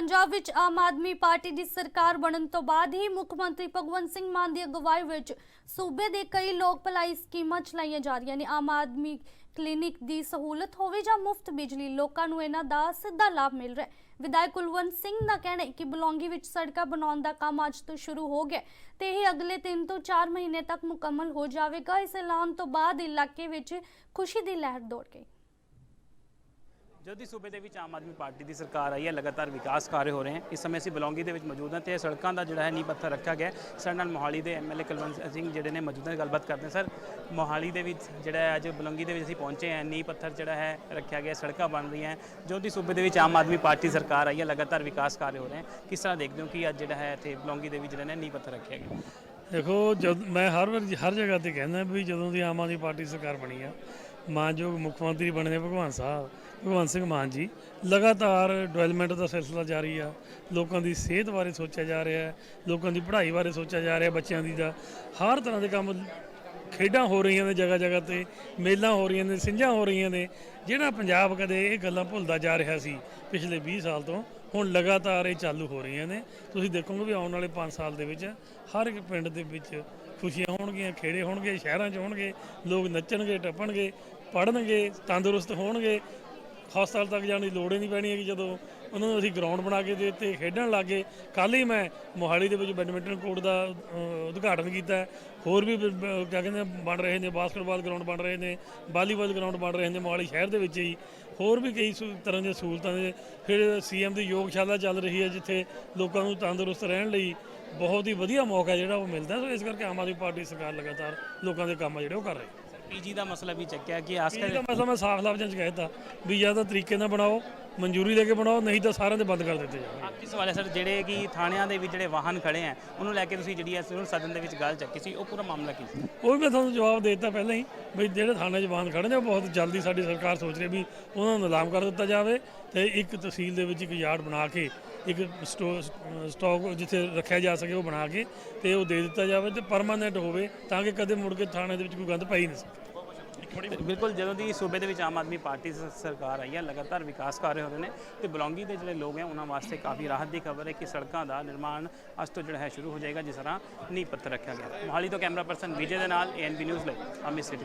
ਪੰਜਾਬ ਵਿੱਚ ਆਮ ਆਦਮੀ ਪਾਰਟੀ ਦੀ ਸਰਕਾਰ ਬਣਨ ਤੋਂ ਬਾਅਦ ਹੀ ਮੁੱਖ ਮੰਤਰੀ ਭਗਵੰਤ ਸਿੰਘ ਮਾਨ ਦੀ ਅਗਵਾਈ ਵਿੱਚ ਸੂਬੇ ਦੇ ਕਈ ਲੋਕ ਭਲਾਈ ਸਕੀਮਾਂ ਚਲਾਈਆਂ ਜਾ ਰਹੀਆਂ ਨੇ। ਆਮ ਆਦਮੀ ਕਲੀਨਿਕ ਦੀ ਸਹੂਲਤ ਹੋਵੇ ਜਾਂ ਮੁਫਤ ਬਿਜਲੀ, ਲੋਕਾਂ ਨੂੰ ਇਹਨਾਂ ਦਾ ਸਿੱਧਾ ਲਾਭ ਮਿਲ ਰਿਹਾ ਹੈ। ਵਿਧਾਇਕ ਕੁਲਵੰਤ ਸਿੰਘ ਦਾ ਕਹਿਣਾ ਹੈ ਕਿ ਬਲੌਂਗੀ ਵਿੱਚ ਸੜਕਾਂ ਬਣਾਉਣ ਦਾ ਕੰਮ ਅੱਜ ਤੋਂ ਸ਼ੁਰੂ ਹੋ ਗਿਆ ਤੇ ਇਹ ਅਗਲੇ 3 ਤੋਂ 4 ਮਹੀਨੇ ਤੱਕ ਮੁਕੰਮਲ ਹੋ ਜਾਵੇਗਾ। ਇਸ ਐਲਾਨ ਤੋਂ ਬਾਅਦ ਇਲਾਕੇ ਵਿੱਚ ਖੁਸ਼ੀ ਦੀ ਲਹਿਰ ਦੌੜ ਗਈ। ਜਦੋਂ ਦੀ ਸੂਬੇ ਦੇ ਵਿੱਚ ਆਮ ਆਦਮੀ ਪਾਰਟੀ ਦੀ ਸਰਕਾਰ ਆਈ ਹੈ, ਲਗਾਤਾਰ ਵਿਕਾਸ ਕਾਰਜ ਹੋ ਰਹੇ ਹਨ। ਇਸ ਸਮੇਂ ਅਸੀਂ ਬਲੌਂਗੀ ਦੇ ਵਿੱਚ ਮੌਜੂਦ ਹਾਂ ਤੇ ਸੜਕਾਂ ਦਾ ਜਿਹੜਾ ਹੈ ਨੀਂਹ ਪੱਥਰ ਰੱਖਿਆ ਗਿਆ ਸਾਡੇ ਨਾਲ ਮੋਹਾਲੀ ਦੇ ਐਮਐਲਏ ਕੁਲਵੰਤ ਸਿੰਘ ਜਿਹੜੇ ਨੇ ਮੌਜੂਦ ਨੇ, ਗੱਲਬਾਤ ਕਰਦੇ ਹਾਂ। ਸਰ, ਮੋਹਾਲੀ ਦੇ ਵਿੱਚ ਜਿਹੜਾ ਹੈ ਅੱਜ ਬਲੌਂਗੀ ਦੇ ਵਿੱਚ ਅਸੀਂ ਪਹੁੰਚੇ ਹਾਂ। ਨੀਂਹ ਪੱਥਰ ਜਿਹੜਾ ਹੈ ਰੱਖਿਆ ਗਿਆ, ਸੜਕਾਂ ਬਣ ਰਹੀਆਂ ਜਦੋਂ ਦੀ ਸੂਬੇ ਦੇ ਵਿੱਚ ਆਮ ਆਦਮੀ ਪਾਰਟੀ ਸਰਕਾਰ ਆਈ ਹੈ, ਲਗਾਤਾਰ ਵਿਕਾਸ ਕਾਰਜ ਹੋ ਰਹੇ ਹਨ। ਕਿਸ ਤਰ੍ਹਾਂ ਦੇਖਦੇ ਹੋ ਕਿ ਅੱਜ ਜਿਹੜਾ ਹੈ ਇੱਥੇ ਬਲੌਂਗੀ ਦੇ ਵਿੱਚ ਜਿਹੜਾ ਨੇ ਨੀਂਹ ਪੱਥਰ ਰੱਖਿਆ ਗਿਆ? ਦੇਖੋ, ਜਦ ਮੈਂ ਹਰ ਵਾਰ ਹਰ ਜਗ੍ਹਾ ਤੇ ਕਹਿੰਦਾ ਵੀ ਜਦੋਂ ਦੀ ਆਮ ਆਦਮੀ ਪਾਰਟੀ ਸਰਕਾਰ ਬਣੀ ਆ, ਮਾਨਯੋਗ ਮੁੱਖ ਮੰਤਰੀ ਬਣੇ ਭਗਵਾਨ ਸਾਹਿਬ ਭਗਵੰਤ ਸਿੰਘ ਮਾਨ ਜੀ, ਲਗਾਤਾਰ ਡਿਵੈਲਪਮੈਂਟ ਦਾ ਸਿਲਸਿਲਾ ਜਾਰੀ ਆ। ਲੋਕਾਂ ਦੀ ਸਿਹਤ ਬਾਰੇ ਸੋਚਿਆ ਜਾ ਰਿਹਾ ਹੈ, ਲੋਕਾਂ ਦੀ ਪੜ੍ਹਾਈ ਬਾਰੇ ਸੋਚਿਆ ਜਾ ਰਿਹਾ ਬੱਚਿਆਂ ਦੀ ਦਾ। ਹਰ ਤਰ੍ਹਾਂ ਦੇ ਕੰਮ ਖੇਡਾਂ ਹੋ ਰਹੀਆਂ ਨੇ ਜਗ੍ਹਾ ਜਗ੍ਹਾ ਤੇ, ਮੇਲਾਂ ਹੋ ਰਹੀਆਂ ਨੇ ਸਿੰਝਾਂ ਹੋ ਰਹੀਆਂ ਨੇ। ਜਿਹੜਾ ਪੰਜਾਬ ਕਦੇ ਇਹ ਗੱਲਾਂ ਭੁੱਲਦਾ ਜਾ ਰਿਹਾ ਸੀ, ਪਿਛਲੇ 20 ਸਾਲ ਤੋਂ, ਹੁਣ ਲਗਾਤਾਰ ਇਹ ਚਾਲੂ ਹੋ ਰਹੀਆਂ ਨੇ। ਤੁਸੀਂ ਦੇਖੋਗੇ ਵੀ ਆਉਣ ਵਾਲੇ 5 ਸਾਲ ਦੇ ਵਿੱਚ ਹਰ ਇੱਕ ਪਿੰਡ ਦੇ ਵਿੱਚ ਖੁਸ਼ੀਆਂ ਹੋਣਗੀਆਂ, ਖੇੜੇ ਹੋਣਗੇ, ਸ਼ਹਿਰਾਂ 'ਚ ਹੋਣਗੇ, ਲੋਕ ਨੱਚਣਗੇ, ਟੱਪਣਗੇ, ਪੜ੍ਹਨਗੇ, ਤੰਦਰੁਸਤ ਹੋਣਗੇ। ਹਸਪਤਾਲ ਤੱਕ ਜਾਣ ਦੀ ਲੋੜ ਹੀ ਨਹੀਂ ਪੈਣੀ ਹੈਗੀ ਜਦੋਂ ਉਹਨਾਂ ਨੂੰ ਅਸੀਂ ਗਰਾਊਂਡ ਬਣਾ ਕੇ ਦੇ ਦਿੱਤੇ ਖੇਡਣ ਲੱਗੇ। ਕੱਲ ਹੀ ਮੈਂ ਮੋਹਾਲੀ ਦੇ ਵਿੱਚ ਬੈਡਮਿੰਟਨ ਕੋਰਟ ਦਾ ਉਦਘਾਟਨ ਕੀਤਾ। ਹੋਰ ਵੀ ਕਿਆ ਕਹਿੰਦੇ ਬਣ ਰਹੇ ਨੇ ਬਾਸਕਟਬਾਲ ਗਰਾਊਂਡ ਬਣ ਰਹੇ ਨੇ ਵਾਲੀਬਾਲ ਗਰਾਊਂਡ ਬਣ ਰਹੇ ਨੇ ਮੋਹਾਲੀ ਸ਼ਹਿਰ ਦੇ ਵਿੱਚ ਹੀ। ਹੋਰ ਵੀ ਕਈ ਸਹੂ- ਤਰ੍ਹਾਂ ਦੀਆਂ ਸਹੂਲਤਾਂ ਦੇ ਫਿਰ ਸੀਐਮ ਦੀ ਯੋਗਸ਼ਾਲਾ ਚੱਲ ਰਹੀ ਹੈ ਜਿੱਥੇ ਲੋਕਾਂ ਨੂੰ ਤੰਦਰੁਸਤ ਰਹਿਣ ਲਈ ਬਹੁਤ ਹੀ ਵਧੀਆ ਮੌਕਾ ਜਿਹੜਾ ਉਹ ਮਿਲਦਾ। ਸੋ ਇਸ ਕਰਕੇ ਆਮ ਆਦਮੀ ਪਾਰਟੀ ਸਰਕਾਰ ਲਗਾਤਾਰ ਲੋਕਾਂ ਦੇ ਕੰਮ ਆ ਜਿਹੜੇ ਉਹ ਕਰ ਰਹੀ ਹੈ। ਪੀਜੀ ਦਾ ਮਸਲਾ ਵੀ ਚੱਕਿਆ ਕਿ ਆਸ ਇਹ ਤਾਂ ਮਸਲਾ ਮੈਂ ਸਾਫ਼ ਲਫ਼ਜ਼ਾਂ 'ਚ ਦਿੱਤਾ ਵੀ ਜਾਂ ਤਾਂ ਤਰੀਕੇ ਨਾਲ ਬਣਾਓ ਮਨਜ਼ੂਰੀ ਲੈ ਕੇ ਬਣਾਓ ਨਹੀਂ ਤਾਂ ਸਾਰਿਆਂ ਦੇ ਬੰਦ ਕਰ ਦਿੱਤੇ ਜਾਣਗੇ। ਆਖਰੀ ਸਵਾਲ ਹੈ ਸਰ ਜਿਹੜੇ ਕਿ ਥਾਣਿਆਂ ਦੇ ਵਿੱਚ ਜਿਹੜੇ ਵਾਹਨ ਖੜੇ ਆ ਉਹਨੂੰ ਲੈ ਕੇ ਤੁਸੀਂ ਜਿਹੜੀ ਹੈ ਸੁਣ ਸਦਨ ਦੇ ਵਿੱਚ ਗੱਲ ਚੱਕੀ ਸੀ ਉਹ ਪੂਰਾ ਮਾਮਲਾ ਕੀ ਸੀ? ਉਹ ਵੀ ਮੈਂ ਤੁਹਾਨੂੰ ਜਵਾਬ ਦੇ ਦਿੱਤਾ ਪਹਿਲਾਂ ਹੀ ਵੀ ਜਿਹੜੇ ਥਾਣੇ 'ਚ ਬੰਦ ਖੜੇ ਨੇ ਉਹ ਬਹੁਤ ਜਲਦੀ ਸਾਡੀ ਸਰਕਾਰ ਸੋਚ ਰਹੀ ਵੀ ਉਹਨਾਂ ਨੂੰ ਨਿਲਾਮ ਕਰ ਦਿੱਤਾ ਜਾਵੇ ਤੇ ਇੱਕ ਤਹਿਸੀਲ ਦੇ ਵਿੱਚ ਇੱਕ ਯਾਰਡ ਬਣਾ ਕੇ ਇੱਕ ਸਟੋ- ਸਟਾਕ ਜਿੱਥੇ ਰੱਖਿਆ ਜਾ ਸਕੇ ਉਹ ਬਣਾ ਕੇ ਤੇ ਉਹ ਦੇ ਦਿੱਤਾ ਜਾਵੇ ਤੇ ਪਰਮਾਨੈਂਟ ਹੋਵੇ ਤਾਂ ਕਿ ਕਦੇ ਮੁੜ ਕੇ ਥਾਣੇ ਦੇ ਵਿੱਚ ਕੋਈ ਗੰਦ ਪਈ ਨਹੀਂ ਸਕੇ। ਬਿਲਕੁਲ, ਜਦੋਂ ਦੀ ਸੂਬੇ ਦੇ ਵਿੱਚ ਆਮ ਆਦਮੀ ਪਾਰਟੀ ਸਰਕਾਰ ਆਈ ਹੈ, ਲਗਾਤਾਰ ਵਿਕਾਸ ਕਾਰਜ ਹੋ ਰਹੇ ਨੇ ਤੇ ਬਲੌਂਗੀ ਦੇ ਜਿਹੜੇ ਲੋਕ ਹੈ, ਉਹਨਾਂ ਵਾਸਤੇ ਕਾਫੀ ਰਾਹਤ ਦੀ ਖਬਰ ਹੈ ਕਿ ਸੜਕਾਂ ਦਾ ਨਿਰਮਾਣ ਅੱਜ ਤੋਂ ਜਿਹੜਾ ਹੈ, ਸ਼ੁਰੂ ਹੋ ਜਾਏਗਾ, ਜਿਸ ਤਰ੍ਹਾਂ ਨੀਂਹ ਪੱਥਰ ਰੱਖਿਆ ਗਿਆ। ਮੋਹਾਲੀ ਤੋਂ ਕੈਮਰਾ ਪਰਸਨ ਵਿਜੇ ਦੇ ਨਾਲ ਏਐਨਬੀ ਨਿਊਜ਼ ਲਈ, ਅਮਿਤ ਸਿਟੀ